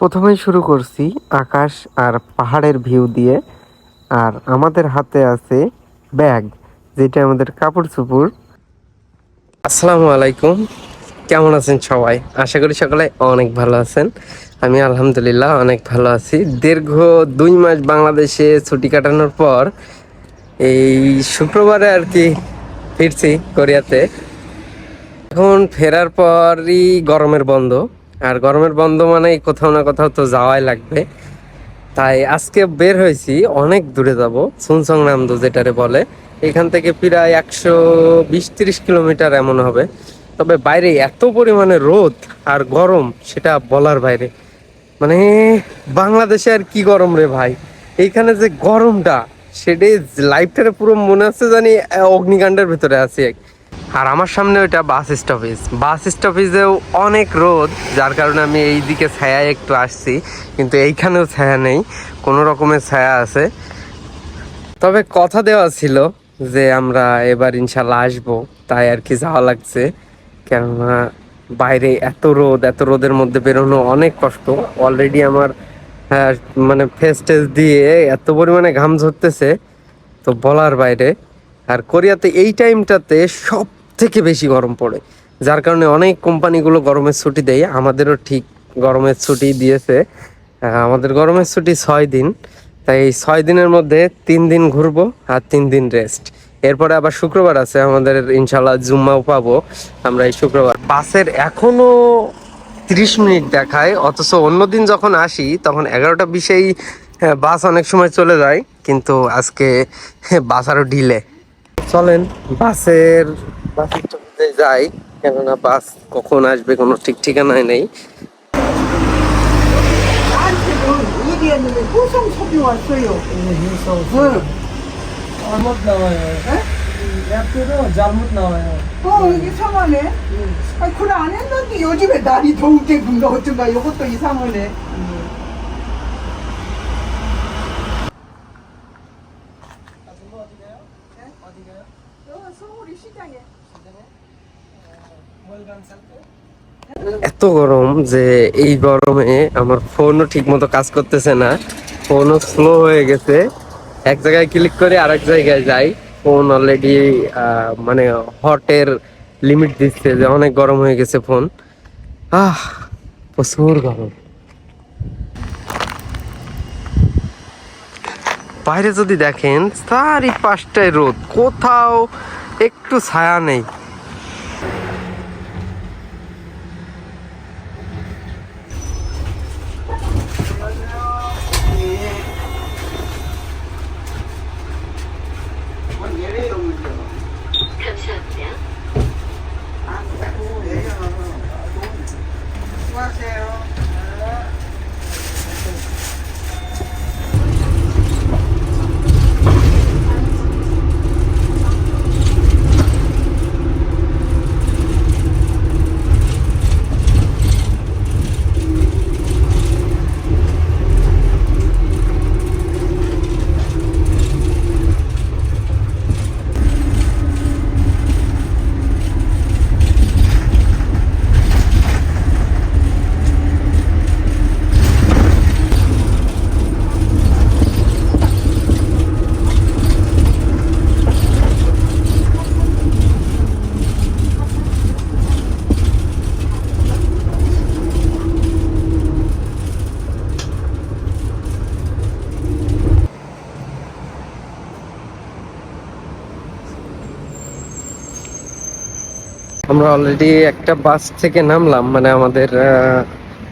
প্রথমেই শুরু করছি আকাশ আর পাহাড়ের ভিউ দিয়ে। আর আমাদের হাতে আছে ব্যাগ, যেটা আমাদের কাপড় চুপড় আসসালামু আলাইকুম। কেমন আছেন সবাই? আশা করি সকলে অনেক ভালো আছেন। আমি আলহামদুলিল্লাহ অনেক ভালো আছি। দীর্ঘ দুই মাস বাংলাদেশে ছুটি কাটানোর পর এই শুক্রবারে আর কি ফিরছি কোরিয়াতে। এখন ফেরার পরই গরমের বন্ধ। আর গরমের বন্ধ মানে কোথাও না কোথাও তো যাওয়াই লাগবে। তাই আজকে বের হয়েছি, অনেক দূরে যাব, সুনসং নামদো যেটারে বলে। এখান থেকে প্রায় একশো বিশ তিরিশ কিলোমিটার এমন হবে। তবে বাইরে এত পরিমাণে রোদ আর গরম, সেটা বলার বাইরে। মানে বাংলাদেশে আর কি গরম রে ভাই? এইখানে যে গরমটা, সেটাই লাইফটারে পুরো মনে হচ্ছে জানি অগ্নিকাণ্ডের ভিতরে আছি। এক আর আমার সামনে ওইটা বাস স্টপেজ। বাস স্টপেজেও অনেক রোদ যার কারণে আমি এই দিকে ছায়ায় একটু আসছি কিন্তু এইখানেও ছায়া নেই কোনো রকমের ছায়া আছে। তবে কথা দেওয়া ছিল যে আমরা এবার ইনশাল্লাহ আসব তাই আর কি যাওয়া লাগছে। কেননা বাইরে এত রোদ এত রোদের মধ্যে বেরোনো অনেক কষ্ট। অলরেডি আমার হ্যাঁ, মানে ফেস টেস দিয়ে এত পরিমাণে ঘাম ঝরতেছে তো বলার বাইরে। আর কোরিয়াতে এই টাইমটাতে সব থেকে বেশি গরম পড়ে। যার কারণে অনেক কোম্পানিগুলো গরমের ছুটি দেয়। আমাদেরও ঠিক গরমের ছুটি দিয়েছে। আমাদের গরমের ছুটি ছয় দিন। তাই এই ছয় দিনের মধ্যে তিন দিন ঘুরবো আর তিন দিন রেস্ট এরপরে আবার শুক্রবার আছে। আমাদের ইনশাল্লাহ জুম্মাও পাবো। আমরা এই শুক্রবার বাসের এখনও তিরিশ মিনিট দেখায়। অথচ অন্যদিন যখন আসি, তখন এগারোটা বিশেই বাস অনেক সময় চলে যায়। কিন্তু আজকে বাস আরও ডিলে চলেন বাসের বাসের স্টপেজে যাই কেননা বাস কখন আসবে কোনো ঠিক ঠিকানায় নেই 나한테는 얘기했는데 호성 섭이 왔어요. 응. 잘못 나와요. 약들은 잘못 나와요. 어, 이상하네. 아니, 그래 안 했는데 요즘에 날이 더운데 그런가 어쩐가 이것도 이상하네. 어, এত গরম যে এই গরমে আমার ফোনও ঠিক মতো কাজ করতেছে না। ফোনও স্লো হয়ে গেছে। এক জায়গায় ক্লিক করে আরেক জায়গায় যাই। ফোন অলরেডি মানে হটের লিমিট দিচ্ছে যে অনেক গরম হয়ে গেছে ফোন। আহ, প্রচুর গরম। বাইরে যদি দেখেন চারি পাঁচটায় রোদ। কোথাও একটু ছায়া নেই। আমরা অলরেডি একটা বাস থেকে নামলাম মানে আমাদের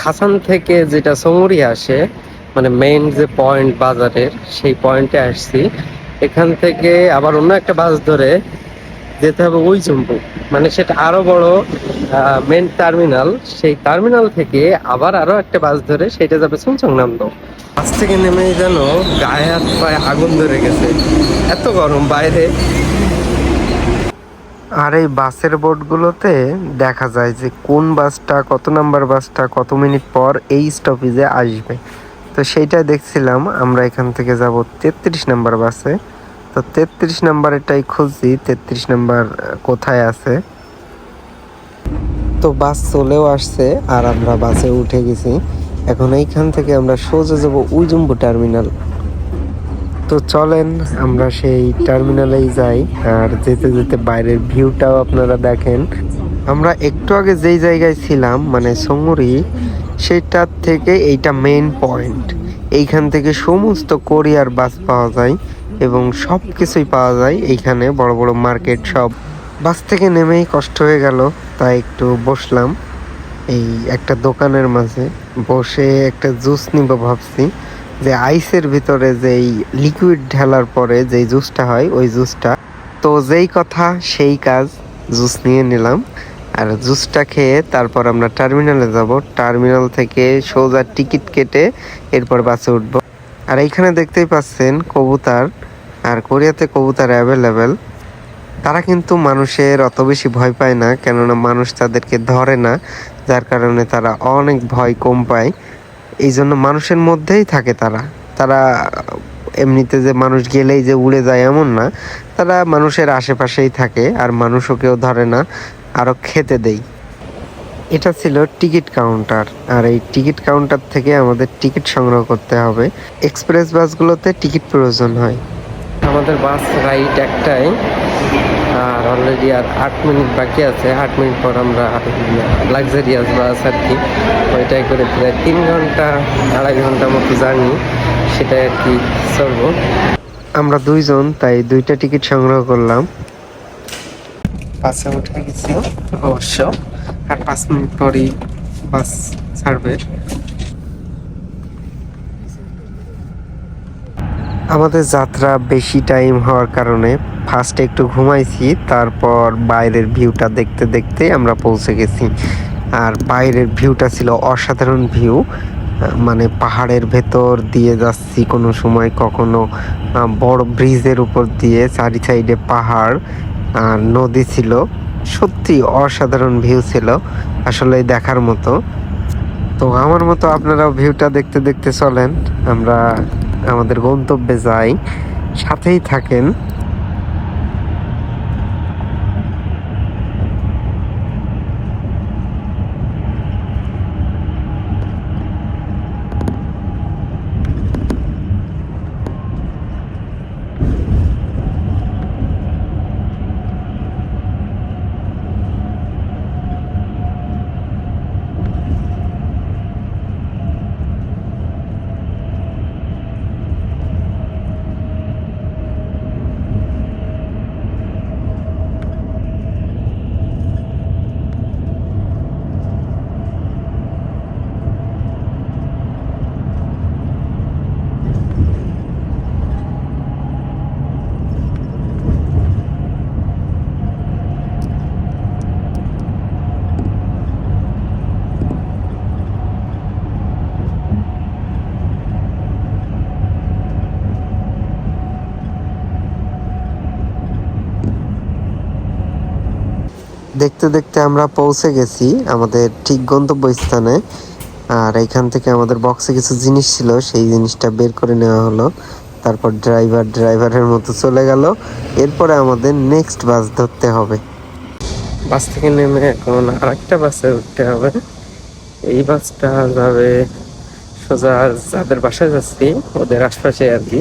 খাসান থেকে যেটা সমুরি আসে মানে মেইন যে পয়েন্ট বাজারের, সেই পয়েন্টে আসছি। এখান থেকে আবার অন্য একটা বাস ধরে যেতে হবে ওই জম্বু। মানে সেটা আরও বড় মেন টার্মিনাল সেই টার্মিনাল থেকে আবার আরও একটা বাস ধরে, সেটা যাবে সুনচং নামদো বাস থেকে নেমে যেন গায়ে হাত পায়ে আগুন ধরে গেছে। এত গরম বাইরে। আর এই বাসের বোর্ডগুলোতে দেখা যায় যে কোন বাসটা, কত নাম্বার বাসটা, কত মিনিট পর এই স্টপেজে আসবে। তো সেইটা দেখছিলাম, আমরা এখান থেকে যাব তেত্রিশ নাম্বার বাসে। তো তেত্রিশ নাম্বারেরটাই খুঁজছি, তেত্রিশ নাম্বার কোথায় আছে? তো বাস চলেও আসছে, আর আমরা বাসে উঠে গেছি। এখন এইখান থেকে আমরা সোজা যাব উজুম্বু টার্মিনাল। তো চলেন, আমরা সেই টার্মিনালেই যাই, আর যেতে যেতে বাইরের ভিউটাও আপনারা দেখেন। আমরা একটু আগে যেই জায়গায় ছিলাম মানে সঙ্গুরি সেটার থেকে এইটা মেন পয়েন্ট এইখান থেকে সমস্ত কোরিয়ার বাস পাওয়া যায় এবং সব কিছুই পাওয়া যায় এইখানে, বড় বড় মার্কেট সব। বাস থেকে নেমেই কষ্ট হয়ে গেল, তাই একটু বসলাম। এই একটা দোকানের মাঝে, বসে একটা জুস নিব ভাবছি। যে আইসের ভিতরে যেই লিকুইড ঢালার পরে যেই জুসটা হয়, ওই জুসটা। তো যেই কথা, সেই কাজ জুস নিয়ে নিলাম। আর জুসটা খেয়ে তারপর আমরা টার্মিনালে যাব। টার্মিনাল থেকে সোজা টিকিট কেটে এরপর বাসে উঠবো। আর এইখানে দেখতেই পাচ্ছেন কবুতর। আর কোরিয়াতে কবুতর অ্যাভেলেবেল তারা কিন্তু মানুষের অত বেশি ভয় পায় না, কেননা মানুষ তাদেরকে ধরে না। যার কারণে তারা অনেক ভয় কম পায়। এই জন্য মানুষের মধ্যেই থাকে তারা। তারা এমনিতে যে মানুষ গেলেই যে উড়ে যায় এমন না, তারা মানুষের আশেপাশেই থাকে আর মানুষও কেউ ধরে না আরও খেতে দেই। এটা ছিল টিকিট কাউন্টার, আর এই টিকিট কাউন্টার থেকে আমাদের টিকিট সংগ্রহ করতে হবে। এক্সপ্রেস বাসগুলোতে টিকিট প্রয়োজন হয়। আমাদের বাস রাইড একটাই অলরেডি আর আট মিনিট বাকি আছে। আট মিনিট পর আমরা লাক্সারিয়াস বাস আর কি, ওইটাই করে প্রায় তিন ঘণ্টা, আড়াই ঘণ্টার মতো জার্নি, সেটাই আর কি চলবো। আমরা দুইজন, তাই দুইটা টিকিট সংগ্রহ করলাম। বাসে উঠে গেছি অবশ্য, আর পাঁচ মিনিট পরই বাস ছাড়বে। আমাদের যাত্রা বেশি টাইম হওয়ার কারণে ফার্স্টে একটু ঘুমাইছি, তারপর বাইরের ভিউটা দেখতে দেখতে আমরা পৌঁছে গেছি। আর বাইরের ভিউটা ছিল অসাধারণ ভিউ মানে পাহাড়ের ভেতর দিয়ে যাচ্ছি কোনো সময় কখনো বড় ব্রিজের উপর দিয়ে চারি সাইডে পাহাড় আর নদী ছিল। সত্যি অসাধারণ ভিউ ছিল, আসলে দেখার মতো। তো আমার মতো আপনারাও ভিউটা দেখতে দেখতে চলেন, আমরা আমাদের গন্তব্যে যাই সাথেই থাকেন। দেখতে দেখতে আমরা পৌঁছে গেছি আমাদের ঠিক গন্তব্য স্থানে আর এখান থেকে আমাদের বক্সে কিছু জিনিস ছিল, সেই জিনিসটা বের করে নেওয়া হলো। তারপর ড্রাইভার ড্রাইভারের মতো চলে গেল। এরপরে আমাদের নেক্সট বাস ধরতে হবে। বাস থেকে নেমে এখন আরেকটা বাসে উঠতে হবে। এই বাসটা যাবে সোজা যাদের বাসায় যাচ্ছি, ওদের আশপাশে আর কি।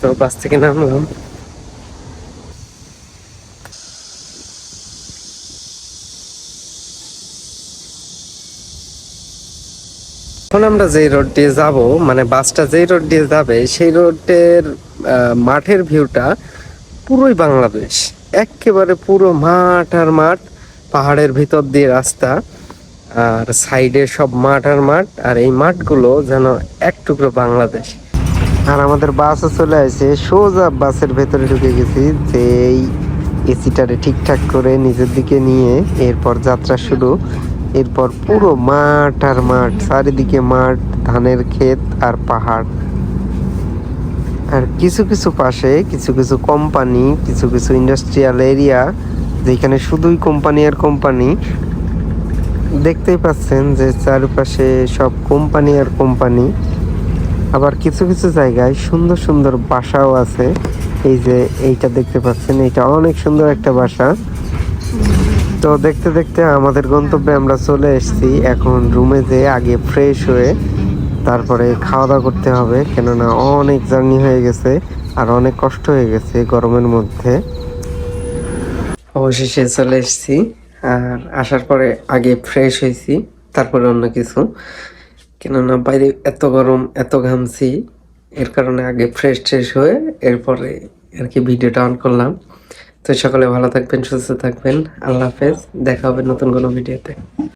তো বাস থেকে নামলাম। এখন আমরা যেই রোড দিয়ে যাব মানে বাসটা যেই রোড দিয়ে যাবে, সেই রোডের মাঠের ভিউটা পুরোই বাংলাদেশ। একেবারে পুরো মাঠ আর মাঠ, পাহাড়ের ভিতর দিয়ে রাস্তা, আর সাইডে সব মাঠ আর মাঠ, আর এই মাঠগুলো যেন এক টুকরো বাংলাদেশ। আর আমাদের বাসও চলে আসে, সোজা বাসের ভেতরে ঢুকে গেছি যে এই এসিটারে ঠিকঠাক করে নিজের দিকে নিয়ে এরপর যাত্রা শুরু। এরপর পুরো মাঠ আর মাঠ, চারিদিকে মাঠ, ধানের ক্ষেত আর পাহাড়। আর কিছু কিছু পাশে, কিছু কিছু কোম্পানি কিছু কিছু ইন্ডাস্ট্রিয়াল এরিয়া যেখানে শুধুই কোম্পানি আর কোম্পানি দেখতেই পাচ্ছেন যে চারপাশে সব কোম্পানি আর কোম্পানি আবার কিছু কিছু জায়গায় সুন্দর সুন্দর বাসাও আছে। এই যে এইটা দেখতে পাচ্ছেন, এটা অনেক সুন্দর একটা বাসা। তো দেখতে দেখতে আমাদের গন্তব্যে আমরা চলে এসেছি। এখন রুমে যেয়ে আগে ফ্রেশ হয়ে তারপরে খাওয়া দাওয়া করতে হবে। কেননা অনেক জার্নি হয়ে গেছে আর অনেক কষ্ট হয়ে গেছে গরমের মধ্যে। অবশেষে চলে এসেছি আর আসার পরে আগে ফ্রেশ হয়েছি, তারপরে অন্য কিছু। কেননা বাইরে এত গরম, এত ঘামছি, এর কারণে আগে ফ্রেশ ট্রেশ হয়ে এরপরে আর কি ভিডিওটা অন করলাম। তো সকলে ভালো থাকবেন সুস্থ থাকবেন। আল্লাহ হাফেজ। দেখা হবে নতুন কোনো ভিডিওতে।